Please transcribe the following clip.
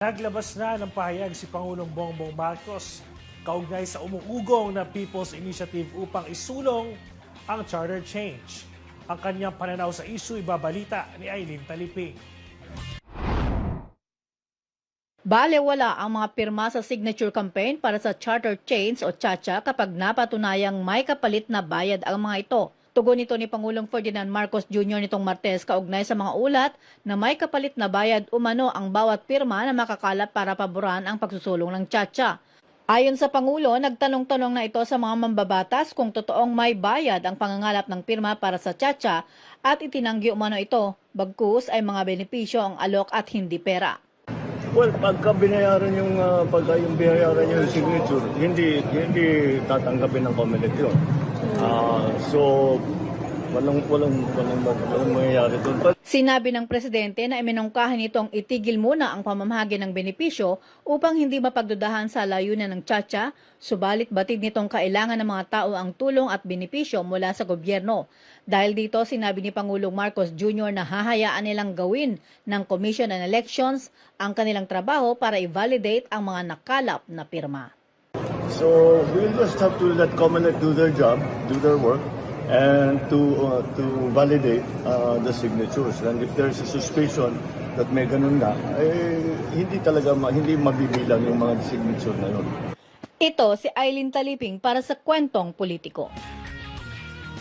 Naglabas na ng pahayag si Pangulong Bongbong Marcos kaugnay sa umuugong na People's Initiative upang isulong ang charter change. Ang kanyang pananaw sa issue ibabalita ni Aileen Taliping. Balewala ang mga pirma sa signature campaign para sa charter chains o chacha kapag napatunayang may kapalit na bayad ang mga ito. Tugon nito ni Pangulong Ferdinand Marcos Jr. nitong Martes kaugnay sa mga ulat na may kapalit na bayad umano ang bawat pirma na makakalap para paboran ang pagsusulong ng chacha. Ayon sa Pangulo, nagtanong-tanong na ito sa mga mambabatas kung totoong may bayad ang pangangalap ng pirma para sa chacha at itinanggi umano ito, bagkus ay mga benepisyo ang alok at hindi pera. Well, pagka binayaran yung ah, pagka yung binayaran yung signature, hindi hindi tatanggapin ng Comelec yun. Ah, so walang walang walang walang mangyayari doon. Sinabi ng presidente na iminungkahan nitong itigil muna ang pamamahagi ng benepisyo upang hindi mapagdudahan sa layunan ng Chacha, subalit batid nitong kailangan ng mga tao ang tulong at benepisyo mula sa gobyerno. Dahil dito, sinabi ni Pangulong Marcos Jr. na hahayaan nilang gawin ng Commission on Elections ang kanilang trabaho para i-validate ang mga nakalap na pirma. So we'll just have to let Comelec do their job, do their work, and to uh, to validate uh, the signatures. And if there's a suspicion that may ganun nga, eh, hindi talaga ma- hindi mabibilang yung mga signature na yun. Ito si Eileen Taliping para sa Kwentong Politiko.